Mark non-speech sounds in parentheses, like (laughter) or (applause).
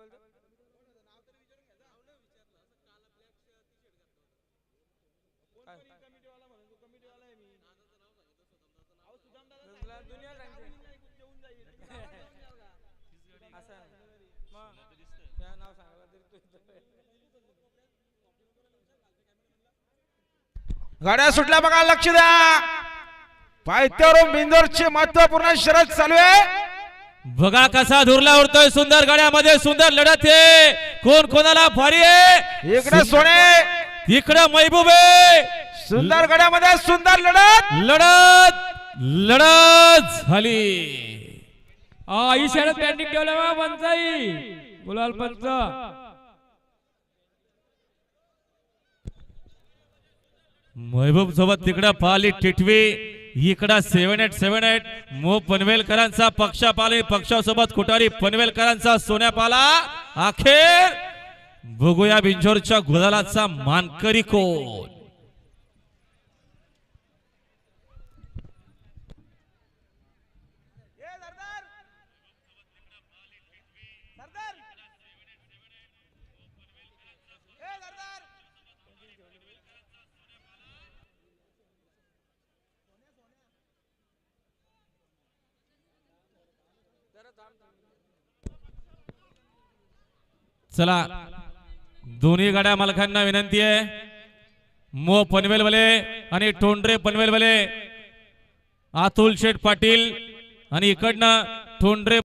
काय बोलतो काय? तुला दुनिया सांगते. (laughs) असं आहे. मग त्या नाव सांगायला तरी तू इथं आहे. गाड्या सुटल्या बघा लक्ष द्या पायथ्यावरून बिंदोरची महत्त्वपूर्ण शरद चालू आहे बघा कसा धुरला उडतोय सुंदर गाड्यामध्ये सुंदर लढत आहे. कोण कोणाला भारी आहे? इकडे सोने. इकडे महबूब. आहे सुंदर गड्यामध्ये सुंदर लढत. लढत लढत झाली. ही शर्यत पेंडिंग ठेवलं बा पंचाई गुलाल पंच महबूब सोबत तिकडं पाली टिटवी. इकडं सेव्हन एट सेव्हन एट मो पनवेलकरांचा पक्षापाले पक्षासोबत कुटारी पनवेलकरांचा सोन्यापाला. अखेर बघूया बिंजोरच्या गुलालाचा मानकरी कोण? चला दोन्ही गाड्या मालकांना विनंती आहे. मो पनवेलवाले आणि टोंडरे पनवेलवाले अतुल शेठ पाटील आणि इकडनं ठोंडरे